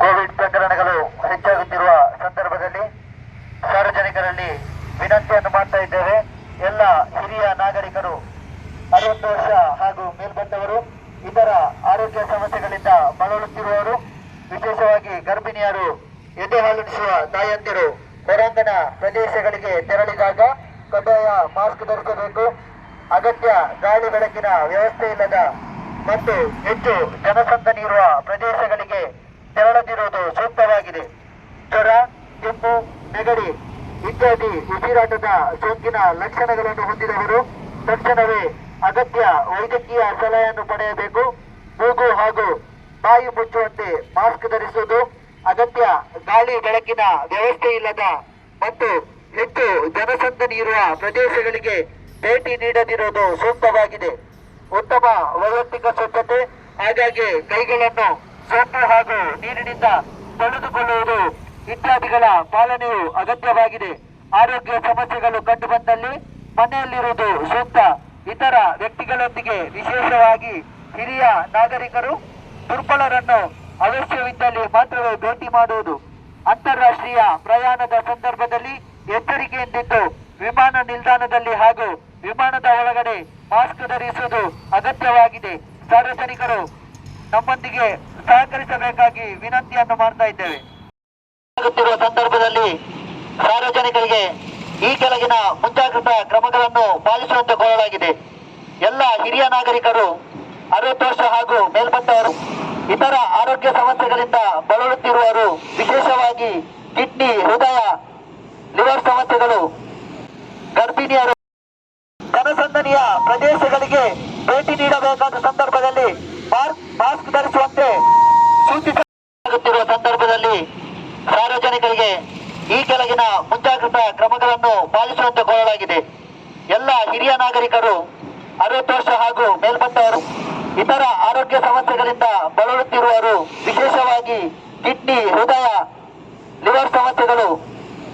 Covid ಪ್ರಕರಣಗಳು ಹೆಚ್ಚಾಗುತ್ತಿರುವ ಸಂದರ್ಭದಲ್ಲಿ ಸಾರ್ವಜನಿಕರಲ್ಲಿ ವಿನಂತಿಯನ್ನು ಮಾಡ್ತಾ ಇದ್ದೇವೆ. ಎಲ್ಲ ಹಿರಿಯ ನಾಗರಿಕರು ಅರವತ್ತು ವರ್ಷ ಹಾಗೂ ಮೇಲ್ಬಂದವರು, ಇತರ ಆರೋಗ್ಯ ಸಮಸ್ಯೆಗಳಿಂದ ಬಳಲುತ್ತಿರುವವರು, ವಿಶೇಷವಾಗಿ ಗರ್ಭಿಣಿಯರು, ಎದೆ ಹಾಲುಣಿಸುವ ತಾಯಂದಿರು, ಹೊರಾಂಗಣ ಪ್ರದೇಶಗಳಿಗೆ ತೆರಳಿದಾಗ ಕಡ್ಡಾಯ ಮಾಸ್ಕ್ ಧರಿಸಬೇಕು. ಅಗತ್ಯ ಗಾಳಿ ಬೆಳಕಿನ ವ್ಯವಸ್ಥೆ ಇಲ್ಲದ ಮತ್ತು ಹೆಚ್ಚು ಜನಸಂದಣಿ ಇರುವ ಪ್ರದೇಶಗಳಿಗೆ ತೆರಳದಿರುವುದು ಸೂಕ್ತವಾಗಿದೆ. ಜ್ವರ ಕೆಂಪು ನೆಗಡಿ ಇತ್ಯಾದಿ ಉಸಿರಾಟದ ಸೋಂಕಿನ ಲಕ್ಷಣಗಳನ್ನು ಹೊಂದಿದವರು ತಕ್ಷಣವೇ ಅಗತ್ಯ ವೈದ್ಯಕೀಯ ಸಲಹೆಯನ್ನು ಪಡೆಯಬೇಕು. ಮೂಗು ಹಾಗೂ ಬಾಯಿ ಮುಚ್ಚುವಂತೆ ಮಾಸ್ಕ್ ಧರಿಸುವುದು ಅಗತ್ಯ. ಗಾಳಿ ಬೆಳಕಿನ ವ್ಯವಸ್ಥೆ ಇಲ್ಲದ ಮತ್ತು ಹೆಚ್ಚು ಜನಸಂದಣಿ ಇರುವ ಪ್ರದೇಶಗಳಿಗೆ ಭೇಟಿ ನೀಡದಿರುವುದು ಸೂಕ್ತವಾಗಿದೆ. ಉತ್ತಮ ವೈಯಕ್ತಿಕ ಸ್ವಚ್ಛತೆ, ಹಾಗಾಗಿ ಕೈಗಳನ್ನು ಸೋಪು ಹಾಗೂ ನೀರಿನಿಂದ ತೊಳೆದುಕೊಳ್ಳುವುದು ಇತ್ಯಾದಿಗಳ ಪಾಲನೆಯು ಅಗತ್ಯವಾಗಿದೆ. ಆರೋಗ್ಯ ಸಮಸ್ಯೆಗಳು ಕಂಡುಬಂದಲ್ಲಿ ಮನೆಯಲ್ಲಿರುವುದು ಸೂಕ್ತ. ಇತರ ವ್ಯಕ್ತಿಗಳೊಂದಿಗೆ ವಿಶೇಷವಾಗಿ ಹಿರಿಯ ನಾಗರಿಕರು ದುರ್ಬಲರನ್ನು ಅವಶ್ಯವಿದ್ದಲ್ಲಿ ಮಾತ್ರವೇ ಭೇಟಿ ಮಾಡುವುದು. ಅಂತಾರಾಷ್ಟ್ರೀಯ ಪ್ರಯಾಣದ ಸಂದರ್ಭದಲ್ಲಿ ಎಚ್ಚರಿಕೆಯಿಂದಿದ್ದು, ವಿಮಾನ ನಿಲ್ದಾಣದಲ್ಲಿ ಹಾಗೂ ವಿಮಾನದ ಒಳಗಡೆ ಮಾಸ್ಕ್ ಧರಿಸುವುದು ಅಗತ್ಯವಾಗಿದೆ. ಸಾರ್ವಜನಿಕರು ನಮ್ಮೊಂದಿಗೆ ಸಹಕರಿಸಬೇಕಾಗಿ ವಿನಂತಿಯನ್ನು ಮಾಡ್ತಾ ಇದ್ದೇವೆ. ಸಂದರ್ಭದಲ್ಲಿ ಸಾರ್ವಜನಿಕರಿಗೆ ಈ ಕೆಳಗಿನ ಮುಂಜಾಗ್ರತಾ ಕ್ರಮಗಳನ್ನು ಪಾಲಿಸುವಂತೆ ಕೋರಲಾಗಿದೆ. ಎಲ್ಲ ಹಿರಿಯ ನಾಗರಿಕರು ಅರವತ್ತು ವರ್ಷ ಹಾಗೂ ಮೇಲ್ಪಟ್ಟವರು ಇತರ ಆರೋಗ್ಯ ಸಮಸ್ಯೆಗಳಿಂದ ಬಳಲುತ್ತಿರುವವರು, ವಿಶೇಷವಾಗಿ ಕಿಡ್ನಿ, ಹೃದಯ, ಲಿವರ್ ಸಮಸ್ಯೆಗಳು, ಗರ್ಭಿಣಿಯರು ಪ್ರದೇಶಗಳಿಗೆ ಭೇಟಿ ನೀಡಬೇಕಾದ ಸಂದರ್ಭದಲ್ಲಿ ಮಾಸ್ಕ್ ಧರಿಸುವಂತೆ ಸೂಚಿಸಲಾಗುತ್ತಿರುವ ಸಂದರ್ಭದಲ್ಲಿ ಸಾರ್ವಜನಿಕರಿಗೆ ಈ ಕೆಳಗಿನ ಮುಂಜಾಗ್ರತಾ ಕ್ರಮಗಳನ್ನು ಪಾಲಿಸುವಂತೆ ಕೋರಲಾಗಿದೆ. ಎಲ್ಲ ಹಿರಿಯ ನಾಗರಿಕರು, ಅರವತ್ತು ವರ್ಷ ಹಾಗೂ ಮೇಲ್ಪಟ್ಟವರು ಇತರ ಆರೋಗ್ಯ ಸಮಸ್ಯೆಗಳಿಂದ ಬಳಲುತ್ತಿರುವವರು, ವಿಶೇಷವಾಗಿ ಕಿಡ್ನಿ, ಹೃದಯ, ಲಿವರ್ ಸಮಸ್ಯೆಗಳು